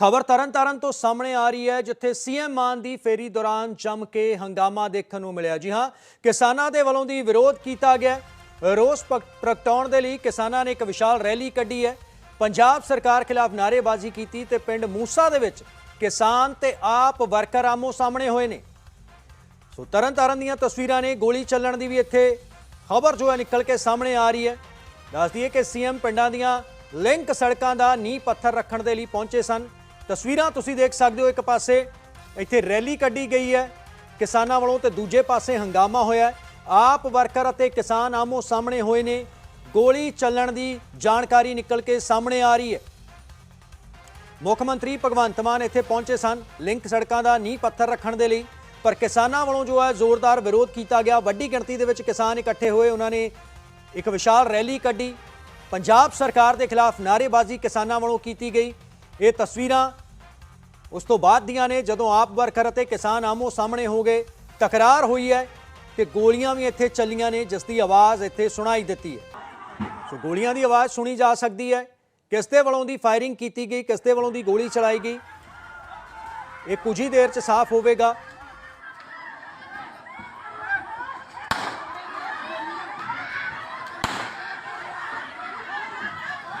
ਖਬਰ ਤਰਨਤਾਰਨ ਤੋਂ ਸਾਹਮਣੇ ਆ ਰਹੀ ਹੈ, ਜਿੱਥੇ ਸੀਐਮ ਮਾਨ ਦੀ ਫੇਰੀ ਦੌਰਾਨ ਜੰਮ ਕੇ ਹੰਗਾਮਾ ਦੇਖਣ ਨੂੰ ਮਿਲਿਆ। ਜੀ ਹਾਂ, ਕਿਸਾਨਾਂ ਦੇ ਵੱਲੋਂ ਦੀ ਵਿਰੋਧ ਕੀਤਾ ਗਿਆ ਰੋਸ ਪ- ਪ੍ਰਗਟਾਉਣ ਦੇ ਲਈ ਕਿਸਾਨਾਂ ਨੇ ਇੱਕ ਵਿਸ਼ਾਲ ਰੈਲੀ ਕੱਢੀ ਹੈ। ਪੰਜਾਬ ਸਰਕਾਰ ਖਿਲਾਫ ਨਾਅਰੇਬਾਜ਼ੀ ਕੀਤੀ ਤੇ ਪਿੰਡ ਮੂਸਾ ਦੇ ਵਿੱਚ ਕਿਸਾਨ ਤੇ ਆਪ ਵਰਕਰ ਆਮੋ ਸਾਹਮਣੇ ਹੋਏ ਨੇ। ਸੋ ਤਰਨਤਾਰਨ ਦੀਆਂ ਤਸਵੀਰਾਂ ਨੇ ਗੋਲੀ ਚੱਲਣ ਦੀ ਵੀ ਇੱਥੇ ਖਬਰ ਜੋ ਹੈ ਨਿਕਲ ਕੇ ਸਾਹਮਣੇ ਆ ਰਹੀ ਹੈ। ਦੱਸ ਦਈਏ ਕਿ ਸੀਐਮ ਪਿੰਡਾਂ ਦੀਆਂ ਲਿੰਕ ਸੜਕਾਂ ਦਾ ਨੀਂਹ ਪੱਥਰ ਰੱਖਣ ਦੇ ਲਈ ਪਹੁੰਚੇ ਸਨ। ਤਸਵੀਰਾਂ ਤੁਸੀਂ ਦੇਖ ਸਕਦੇ ਹੋ ਇੱਕ ਪਾਸੇ ਇੱਥੇ ਰੈਲੀ ਕੱਢੀ ਗਈ ਹੈ, ਕਿਸਾਨਾਂ ਵੱਲੋਂ ਤੇ ਦੂਜੇ ਪਾਸੇ ਹੰਗਾਮਾ ਹੋਇਆ ਆਪ ਵਰਕਰ ਅਤੇ ਕਿਸਾਨ ਆਮੋ ਸਾਹਮਣੇ ਹੋਏ ਨੇ। ਗੋਲੀ ਚੱਲਣ ਦੀ ਜਾਣਕਾਰੀ ਨਿਕਲ ਕੇ ਸਾਹਮਣੇ ਆ ਰਹੀ ਹੈ। ਮੁੱਖ ਮੰਤਰੀ ਭਗਵੰਤ ਮਾਨ ਇੱਥੇ ਪਹੁੰਚੇ ਸਨ, ਲਿੰਕ ਸੜਕਾਂ ਦਾ ਨੀਂਹ ਪੱਥਰ ਰੱਖਣ ਦੇ ਲਈ। ਪਰ ਕਿਸਾਨਾਂ ਵੱਲੋਂ ਜੋ ਹੈ ਜ਼ੋਰਦਾਰ ਵਿਰੋਧ ਕੀਤਾ ਗਿਆ। ਵੱਡੀ ਗਿਣਤੀ ਦੇ ਵਿੱਚ ਕਿਸਾਨ ਇਕੱਠੇ ਹੋਏ, ਉਹਨਾਂ ਨੇ ਇੱਕ ਵਿਸ਼ਾਲ ਰੈਲੀ ਕੱਢੀ। ਪੰਜਾਬ ਸਰਕਾਰ ਦੇ ਖਿਲਾਫ ਨਾਅਰੇਬਾਜ਼ੀ ਕਿਸਾਨਾਂ ਵੱਲੋਂ ਕੀਤੀ ਗਈ। ਇਹ ਤਸਵੀਰਾਂ ਉਸ ਤੋਂ ਬਾਅਦ ਦੀਆਂ ਨੇ, ਜਦੋਂ ਆਪ ਵਰਕਰ ਅਤੇ ਕਿਸਾਨ ਆਮੋ ਸਾਹਮਣੇ ਹੋ ਗਏ ਤਕਰਾਰ ਹੋਈ ਹੈ ਤੇ ਗੋਲੀਆਂ ਵੀ ਇੱਥੇ ਚੱਲੀਆਂ ਨੇ, ਜਿਸ ਦੀ ਆਵਾਜ਼ ਇੱਥੇ ਸੁਣਾਈ ਦਿੱਤੀ ਹੈ। ਸੋ ਗੋਲੀਆਂ ਦੀ ਆਵਾਜ਼ ਸੁਣੀ ਜਾ ਸਕਦੀ ਹੈ। ਕਿਸ ਦੇ ਵੱਲੋਂ ਦੀ ਫਾਇਰਿੰਗ ਕੀਤੀ ਗਈ, ਕਿਸ ਦੇ ਵੱਲੋਂ ਦੀ ਗੋਲੀ ਚਲਾਈ ਗਈ, ਇਹ ਕੁਝ ਹੀ ਦੇਰ ਚ ਸਾਫ਼ ਹੋਵੇਗਾ।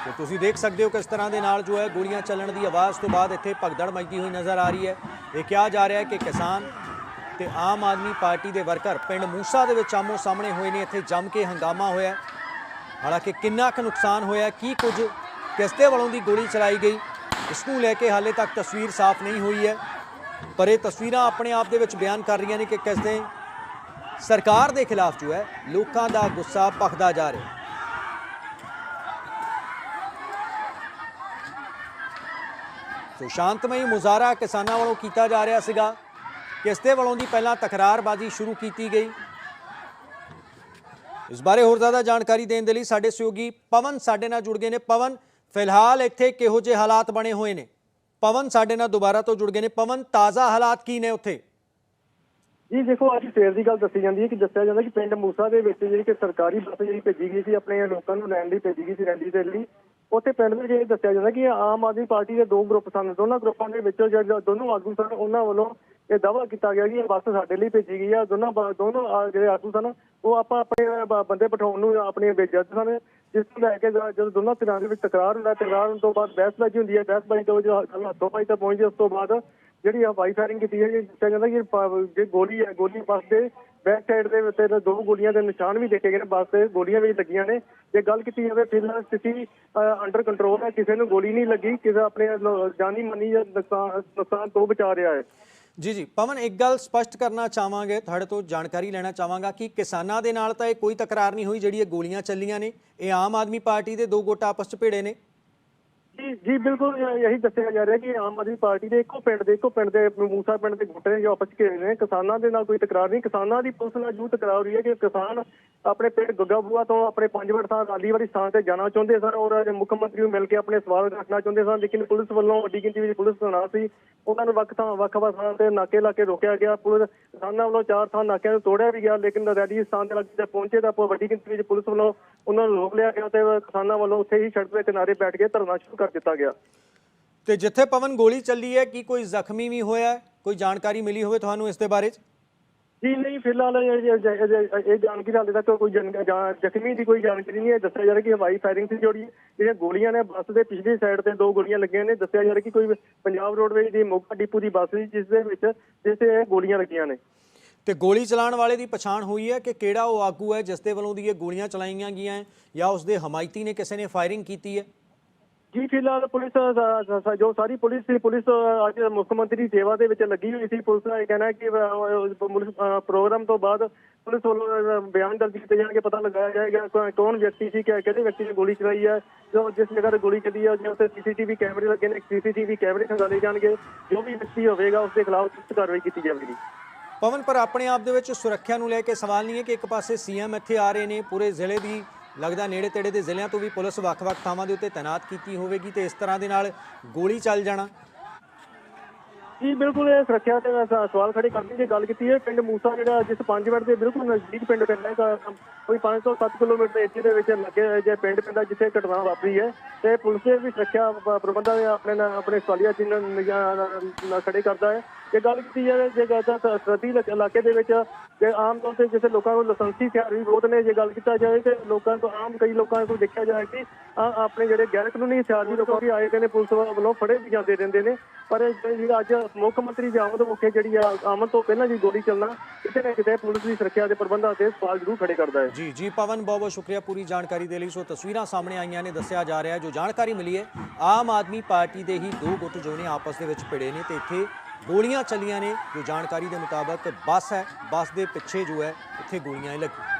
ਤੇ ਤੁਸੀਂ ਦੇਖ ਸਕਦੇ ਹੋ ਕਿਸ ਤਰ੍ਹਾਂ ਦੇ ਨਾਲ ਜੋ ਹੈ ਗੋਲੀਆਂ ਚੱਲਣ ਦੀ ਆਵਾਜ਼ ਤੋਂ ਬਾਅਦ ਇੱਥੇ ਭਗਦੜ ਮਚਦੀ ਹੋਈ ਨਜ਼ਰ ਆ ਰਹੀ ਹੈ। ਇਹ ਕਿਹਾ ਜਾ ਰਿਹਾ ਹੈ ਕਿ ਕਿਸਾਨ ਤੇ ਆਮ ਆਦਮੀ ਪਾਰਟੀ ਦੇ ਵਰਕਰ ਪਿੰਡ ਮੂਸਾ ਦੇ ਵਿੱਚ ਆਮੋ ਸਾਹਮਣੇ ਹੋਏ ਨੇ, ਇੱਥੇ ਜੰਮ ਕੇ ਹੰਗਾਮਾ ਹੋਇਆ ਹਾਲਾਂਕਿ ਕਿੰਨਾ ਕੁ ਨੁਕਸਾਨ ਹੋਇਆ ਕੀ ਕੁਝ ਕਿਸ ਦੇ ਵੱਲੋਂ ਦੀ ਗੋਲੀ ਚਲਾਈ ਗਈ, ਇਸ ਨੂੰ ਲੈ ਕੇ ਹਾਲੇ ਤੱਕ ਤਸਵੀਰ ਸਾਫ਼ ਨਹੀਂ ਹੋਈ ਹੈ। ਪਰ ਇਹ ਤਸਵੀਰਾਂ ਆਪਣੇ ਆਪ ਦੇ ਵਿੱਚ ਬਿਆਨ ਕਰ ਰਹੀਆਂ ਨੇ ਕਿ ਕਿਸ ਦੇ ਸਰਕਾਰ ਦੇ ਖਿਲਾਫ ਜੋ ਹੈ ਲੋਕਾਂ ਦਾ ਗੁੱਸਾ ਭਖਦਾ ਜਾ ਰਿਹਾ ਸੋ ਸ਼ਾਂਤਮਈ ਮੁਜ਼ਾਹਰਾ ਕਿਸਾਨਾਂ ਵੱਲੋਂ ਕੀਤਾ ਜਾ ਰਿਹਾ ਸੀਗਾ। ਕਿਸ ਵੱਲੋਂ ਦੀ ਪਹਿਲਾਂ ਤਕਰਾਰਬਾਜ਼ੀ ਸ਼ੁਰੂ ਕੀਤੀ ਗਈ। ਇਸ ਬਾਰੇ ਹੋਰ ਜ਼ਿਆਦਾ ਜਾਣਕਾਰੀ ਦੇਣ ਦੇ ਲਈ ਸਾਡੇ ਸਹਿਯੋਗੀ ਪਵਨ ਸਾਡੇ ਨਾਲ ਜੁੜ ਗਏ ਨੇ। ਪਵਨ, ਫਿਲਹਾਲ ਇੱਥੇ ਕਿਹੋ ਜਿਹੇ ਹਾਲਾਤ ਬਣੇ ਹੋਏ ਨੇ? ਪਵਨ ਸਾਡੇ ਨਾਲ ਦੁਬਾਰਾ ਤੋਂ ਜੁੜ ਗਏ ਨੇ। ਪਵਨ, ਤਾਜ਼ਾ ਹਾਲਾਤ ਕੀ ਨੇ ਉੱਥੇ? ਜੀ ਦੇਖੋ, ਅੱਜ ਸਵੇਰ ਦੀ ਗੱਲ ਦੱਸੀ ਜਾਂਦੀ ਹੈ ਕਿ ਦੱਸਿਆ ਜਾਂਦਾ ਕਿ ਪਿੰਡ ਮੂਸਾ ਦੇ ਵਿੱਚ ਜਿਹੜੀ ਕਿ ਸਰਕਾਰੀ ਬੱਸ ਜਿਹੜੀ ਭੇਜੀ ਗਈ ਸੀ, ਆਪਣੇ ਲੋਕਾਂ ਨੂੰ ਲੈਣ ਲਈ ਭੇਜੀ ਗਈ ਸੀ, ਰੈਲੀ ਦੇ ਲਈ। ਉੱਥੇ ਪਿੰਡ ਵਿੱਚ ਇਹ ਦੱਸਿਆ ਜਾਂਦਾ ਕਿ ਆਮ ਆਦਮੀ ਪਾਰਟੀ ਦੇ ਦੋ ਗਰੁੱਪ ਸਨ ਦੋਨਾਂ ਗਰੁੱਪਾਂ ਦੇ ਵਿੱਚੋਂ ਜਿਹੜੇ ਦੋਨੋਂ ਆਗੂ ਸਨ ਉਹਨਾਂ ਵੱਲੋਂ ਇਹ ਦਾਅਵਾ ਕੀਤਾ ਗਿਆ ਕਿ ਇਹ ਬੱਸ ਸਾਡੇ ਲਈ ਭੇਜੀ ਗਈ ਆ ਦੋਨਾਂ ਦੋਨੋਂ ਜਿਹੜੇ ਆਗੂ ਸਨ ਉਹ ਆਪਾਂ ਆਪਣੇ ਬੰਦੇ ਪਠਾਉਣ ਨੂੰ ਆਪਣੇ ਵੇਜਤ ਸਨ ਜਿਸ ਨੂੰ ਲੈ ਕੇ ਜਦੋਂ ਦੋਨਾਂ ਧਿਰਾਂ ਦੇ ਵਿੱਚ ਤਕਰਾਰ ਹੁੰਦਾ ਤਕਰਾਰ ਹੋਣ ਤੋਂ ਬਾਅਦ ਬਹਿਸਬਾਜ਼ੀ ਹੁੰਦੀ ਹੈ ਬਹਿਸਬਾਜ਼ੀ ਤੋਂ ਜੋ ਹੱਥੋਂ ਪਾਈ ਤੱਕ ਪਹੁੰਚਦੀ ਹੈ, ਉਸ ਤੋਂ ਬਾਅਦ ਜਿਹੜੀ ਹਵਾਈ ਫਾਇਰਿੰਗ ਕੀਤੀ ਹੈ ਜੀ ਦੱਸਿਆ ਜਾਂਦਾ ਕਿ ਜੇ ਗੋਲੀ ਹੈ ਗੋਲੀ ਬੱਸ ਦੇ ਬੈਕ ਸਾਈਡ ਦੇ ਉੱਤੇ ਦੋ ਗੋਲੀਆਂ ਦੇ ਨਿਸ਼ਾਨ ਵੀ ਦੇਖੇ ਗਏ ਨੇ, ਬੱਸ ਤੇ ਗੋਲੀਆਂ ਵੀ ਲੱਗੀਆਂ ਨੇ। ਜੇ ਗੱਲ ਕੀਤੀ ਜਾਵੇ ਫਿਲਹਾਲ ਸਥਿਤੀ ਅੰਡਰ ਕੰਟਰੋਲ ਹੈ, ਕਿਸੇ ਨੂੰ ਗੋਲੀ ਨਹੀਂ ਲੱਗੀ, ਕਿਸੇ ਆਪਣੇ ਜਾਨੀ ਮਾਨੀ ਜਾਂ ਨੁਕਸਾਨ ਤੋਂ ਬਚਾ ਰਿਹਾ ਹੈ। ਜੀ ਜੀ। ਪਵਨ, ਇੱਕ ਗੱਲ ਸਪਸ਼ਟ ਕਰਨਾ ਚਾਹਾਂਗੇ, ਤੁਹਾਡੇ ਤੋਂ ਜਾਣਕਾਰੀ ਲੈਣਾ ਚਾਹਾਂਗਾ ਕਿ ਕਿਸਾਨਾਂ ਦੇ ਨਾਲ ਤਾਂ ਇਹ ਕੋਈ ਤਕਰਾਰ ਨਹੀਂ ਹੋਈ ਜਿਹੜੀ ਇਹ ਗੋਲੀਆਂ ਚੱਲੀਆਂ ਨੇ। ਇਹ ਆਮ ਆਦਮੀ ਪਾਰਟੀ ਦੇ ਦੋ ਗੁੱਟ ਆਪਸ 'ਚ ਭਿੜੇ ਨੇ। ਜੀ ਜੀ, ਬਿਲਕੁਲ, ਇਹੀ ਦੱਸਿਆ ਜਾ ਰਿਹਾ ਕਿ ਆਮ ਆਦਮੀ ਪਾਰਟੀ ਦੇ ਇੱਕੋ ਪਿੰਡ ਦੇ, ਇੱਕੋ ਪਿੰਡ ਦੇ ਮੂਸਾ ਪਿੰਡ ਦੇ ਗੁੱਟ ਨੇ ਜੋ ਆਪਸ ਚ ਘਿਰੇ ਨੇ, ਕਿਸਾਨਾਂ ਦੇ ਨਾਲ ਕੋਈ ਤਕਰਾਰ ਨਹੀਂ, ਕਿਸਾਨਾਂ ਦੀ ਪੁਲਿਸ ਨਾਲ ਜੂ ਤਕਰਾਰ ਹੋਈ ਹੈ ਕਿ ਕਿਸਾਨ ਆਪਣੇ ਪਿੰਡ ਗੱਗਾਬੂਆ ਤੋਂ ਆਪਣੇ ਪੰਜ ਮਿੰਟ ਥਾਂ ਰਾਲੀ ਵਾਲੀ ਸਥਾਨ ਤੇ ਜਾਣਾ ਚਾਹੁੰਦੇ ਸਨ ਔਰ ਮੁੱਖ ਮੰਤਰੀ ਨੂੰ ਮਿਲ ਕੇ ਆਪਣੇ ਸਵਾਲ ਰੱਖਣਾ ਚਾਹੁੰਦੇ ਸਨ, ਲੇਕਿਨ ਪੁਲਿਸ ਵੱਲੋਂ ਵੱਡੀ ਗਿਣਤੀ ਵਿੱਚ ਪੁਲਿਸ ਤੈਨਾਤ ਸੀ। ਉਹਨਾਂ ਨੂੰ ਵੱਖ ਥਾਂ, ਵੱਖ ਵੱਖ ਥਾਂ ਤੇ ਨਾਕੇ ਲਾ ਕੇ ਰੋਕਿਆ ਗਿਆ। ਪੁਲਿਸ, ਕਿਸਾਨਾਂ ਵੱਲੋਂ ਚਾਰ ਥਾਂ ਨਾਕਿਆਂ ਨੂੰ ਤੋੜਿਆ ਵੀ ਗਿਆ, ਲੇਕਿਨ ਰੈਲੀ ਸਥਾਨ ਤੇ ਲੱਗੇ ਪਹੁੰਚੇ ਤਾਂ ਵੱਡੀ ਗਿਣਤੀ ਵਿੱਚ ਪੁਲਿਸ ਵੱਲੋਂ ਉਹਨਾਂ ਨੂੰ ਰੋਕ ਲਿਆ ਗਿਆ ਤੇ ਕਿਸਾਨਾਂ ਵੱਲੋਂ ਉੱਥੇ ਹੀ ਸੜਕ ਦੇ ਕਿਨਾਰੇ ਬੈਠ ਕੇ ਧਰਨਾ ਸ਼ੁਰੂ ਕਰ ਦਿੱਤਾ ਗਿਆ। ਤੇ ਜਿੱਥੇ ਪਵਨ ਗੋਲੀ ਚੱਲੀ ਹੈ ਕੀ ਕੋਈ ਜ਼ਖਮੀ ਵੀ ਹੋਇਆ? ਹੈ? ਕੋਈ ਜਾਣਕਾਰੀ ਮਿਲੀ ਹੋਵੇ ਤੁਹਾਨੂੰ ਇਸ ਦੇ ਬਾਰੇ 'ਚ? ਜੀ ਨਹੀਂ ਫਿਲਹਾਲ ਇਹ- ਜਾਣਕਾਰੀ ਹਾਲੇ ਤੱਕ ਕੋਈ ਜ਼ਖਮੀ ਦੀ ਕੋਈ ਜਾਣਕਾਰੀ ਨਹੀਂ ਹੈ। ਦੱਸਿਆ ਜਾ ਰਿਹਾ ਕਿ ਹਵਾਈ ਫਾਇਰਿੰਗ ਸੀ ਜਿਹੜੀ ਜਿਹੜੀਆਂ ਗੋਲੀਆਂ ਨੇ ਬੱਸ ਦੇ ਪਿਛਲੀ ਸਾਈਡ ਤੇ ਦੋ ਗੋਲੀਆਂ ਲੱਗੀਆਂ ਨੇ। ਦੱਸਿਆ ਜਾ ਰਿਹਾ ਕਿ ਕੋਈ ਪੰਜਾਬ ਰੋਡਵੇਜ਼ ਦੀ ਮੋਗਾ ਡਿਪੂ ਦੀ ਬੱਸ ਸੀ ਜਿਸ ਦੇ ਵਿੱਚ ਜਿਸ ਤੇ ਗੋਲੀਆਂ ਲੱਗੀਆਂ ਨੇ। ਤੇ ਗੋਲੀ ਚਲਾਉਣ ਵਾਲੇ ਦੀ ਪਛਾਣ ਹੋਈ ਹੈ ਕਿ ਕਿਹੜਾ ਉਹ ਆਗੂ ਹੈ ਜਿਸ ਦੇ ਵੱਲੋਂ ਦੀ ਇਹ ਗੋਲੀਆਂ ਚਲਾਈਆਂ ਗਈਆਂ ਹੈ ਜਾਂ ਉਸ ਦੇ ਹਮਾਇਤੀ ਨੇ ਕਿਸੇ ਨੇ ਫਾਇਰਿੰਗ ਕੀਤੀ ਹੈ? ਜੀ, ਫਿਲਹਾਲ ਪੁਲਿਸ ਜੋ ਸਾਰੀ ਪੁਲਿਸ ਸੀ, ਪੁਲਿਸ ਅੱਜ ਮੁੱਖ ਮੰਤਰੀ ਦੀ ਸੇਵਾ ਦੇ ਵਿੱਚ ਲੱਗੀ ਹੋਈ ਸੀ। ਪੁਲਿਸ ਦਾ ਇਹ ਕਹਿਣਾ ਹੈ ਕਿ ਪ੍ਰੋਗਰਾਮ ਤੋਂ ਬਾਅਦ ਪੁਲਿਸ ਵੱਲੋਂ ਬਿਆਨ ਦਰਜ ਕੀਤੇ ਜਾਣਗੇ, ਪਤਾ ਲਗਾਇਆ ਜਾਏਗਾ ਕੌਣ ਵਿਅਕਤੀ ਸੀ ਕਿਹੜੇ ਵਿਅਕਤੀ ਨੇ ਗੋਲੀ ਚਲਾਈ ਹੈ, ਜੋ ਜਿਸ ਜਗ੍ਹਾ ਤੇ ਗੋਲੀ ਚੱਲੀ ਹੈ ਜੇ ਉੱਥੇ ਸੀਸੀਟੀਵੀ ਕੈਮਰੇ ਲੱਗੇ ਨੇ। ਸੀਸੀਟੀਵੀ ਕੈਮਰੇ ਖੰਗਾਲੇ ਜਾਣਗੇ। ਜੋ ਵੀ ਵਿਅਕਤੀ ਹੋਵੇਗਾ, ਉਸ ਦੇ ਖਿਲਾਫ ਸਖਤ ਕਾਰਵਾਈ ਕੀਤੀ ਜਾਵੇਗੀ। ਪਵਨ, ਪਰ ਆਪਣੇ ਆਪ ਦੇ ਵਿੱਚ ਸੁਰੱਖਿਆ ਨੂੰ ਲੈ ਕੇ ਸਵਾਲ ਨਹੀਂ ਹੈ ਕਿ ਇੱਕ ਪਾਸੇ ਸੀਐਮ ਇੱਥੇ ਆ ਰਹੇ ਨੇ, ਪੂਰੇ ਜ਼ਿਲ੍ਹੇ ਦੀ ਲੱਗਦਾ ਨੇੜੇ ਤੇੜੇ ਦੇ ਜ਼ਿਲ੍ਹਿਆਂ ਤੋਂ ਵੀ ਪੁਲਿਸ ਵੱਖ-ਵੱਖ ਥਾਵਾਂ ਦੇ ਉੱਤੇ ਤਾਇਨਾਤ ਕੀਤੀ ਹੋਵੇਗੀ ਤੇ ਇਸ ਤਰ੍ਹਾਂ ਦੇ ਨਾਲ ਗੋਲੀ ਚੱਲ ਜਾਣਾ। ਜੀ, ਬਿਲਕੁਲ ਇਹ ਸੁਰੱਖਿਆ ਤੇ ਸਵਾਲ ਖੜੇ ਕਰਦੇ ਜੇ ਗੱਲ ਕੀਤੀ ਹੈ, ਪਿੰਡ ਮੂਸਾ ਜਿਹੜਾ ਜਿਸ 5 ਮਿੰਟ ਦੇ ਬਿਲਕੁਲ ਨਜ਼ਦੀਕ ਪਿੰਡ ਪੈਂਦਾ ਹੈ ਕੋਈ 5 ਤੋਂ 7 ਕਿਲੋਮੀਟਰ ਦੇ ਏਰੀਏ ਦੇ ਵਿੱਚ ਲੱਗੇ ਜੇ ਪਿੰਡ ਪੈਂਦਾ ਜਿੱਥੇ ਘਟਨਾ ਵਾਪਰੀ ਹੈ, ਤੇ ਪੁਲਿਸ ਦੇ ਵੀ ਸੁਰੱਖਿਆ ਪ੍ਰਬੰਧਾਂ ਦੇ ਆਪਣੇ ਆਪਣੇ ਸਵਾਲੀਆ ਚਿੰਨ੍ਹ ਨਿਗਾਹ ਖੜੇ ਕਰਦਾ ਹੈ। ਜੇ ਗੱਲ ਕੀਤੀ ਜਾਵੇ, ਜੇ ਗੱਲ ਤਾਂ ਸਰਦੀ ਇਲਾਕੇ ਦੇ ਵਿੱਚ, ਜੇ ਆਮ ਤੌਰ ਤੇ ਜਿਵੇਂ ਲੋਕਾਂ ਕੋਲ ਲਾਇਸੈਂਸੀ ਹਥਿਆਰ ਵੀ ਬਹੁਤ ਨੇ, ਜੇ ਗੱਲ ਕੀਤਾ ਜਾਵੇ ਤੇ ਲੋਕਾਂ ਤੋਂ ਆਮ ਕਈ ਲੋਕਾਂ ਕੋਲ ਦੇਖਿਆ ਜਾਏ ਕਿ ਆਪਣੇ ਜਿਹੜੇ ਗੈਰ ਕਾਨੂੰਨੀ ਹਥਿਆਰ ਵੀ ਲੋਕਾਂ ਵੀ ਆਏ ਗਏ ਨੇ, ਪੁਲਿਸ ਵੱਲੋਂ ਫੜੇ ਵੀ ਜਾਂਦੇ ਰਹਿੰਦੇ ਨੇ, ਪਰ ਜਿਹੜਾ ਅੱਜ ਮੁੱਖ ਮੰਤਰੀ ਦੀ ਆਮਦ ਮੌਕੇ ਜਿਹੜੀ ਆ ਆਮਦ ਤੋਂ ਪਹਿਲਾਂ ਜੀ ਗੋਲੀ ਚੱਲਣਾ, ਕਿਤੇ ਨਾ ਕਿਤੇ ਪੁਲਿਸ ਦੀ ਸੁਰੱਖਿਆ ਦੇ ਪ੍ਰਬੰਧਾਂ ਤੇ ਸਵਾਲ ਜ਼ਰੂਰ ਖੜੇ ਕਰਦਾ ਹੈ। ਜੀ ਜੀ ਪਵਨ, ਬਹੁਤ ਬਹੁਤ ਸ਼ੁਕਰੀਆ ਪੂਰੀ ਜਾਣਕਾਰੀ ਦੇ ਲਈ। ਸੋ ਤਸਵੀਰਾਂ ਸਾਹਮਣੇ ਆਈਆਂ ਨੇ, ਦੱਸਿਆ ਜਾ ਰਿਹਾ ਜੋ ਜਾਣਕਾਰੀ ਮਿਲੀ ਹੈ, ਆਮ ਆਦਮੀ ਪਾਰਟੀ ਦੇ ਹੀ ਦੋ ਗੁੱਟ ਜੋ ਨੇ ਆਪਸ ਦੇ ਵਿੱਚ ਭਿੜੇ ਨੇ ਤੇ ਇੱਥੇ ਗੋਲੀਆਂ ਚੱਲੀਆਂ ਨੇ। ਜੋ ਜਾਣਕਾਰੀ ਦੇ ਮੁਤਾਬਕ ਬੱਸ ਹੈ, ਬੱਸ ਦੇ ਪਿੱਛੇ ਜੋ ਹੈ, ਇੱਥੇ ਗੋਲੀਆਂ ਹੀ ਲੱਗੀਆਂ।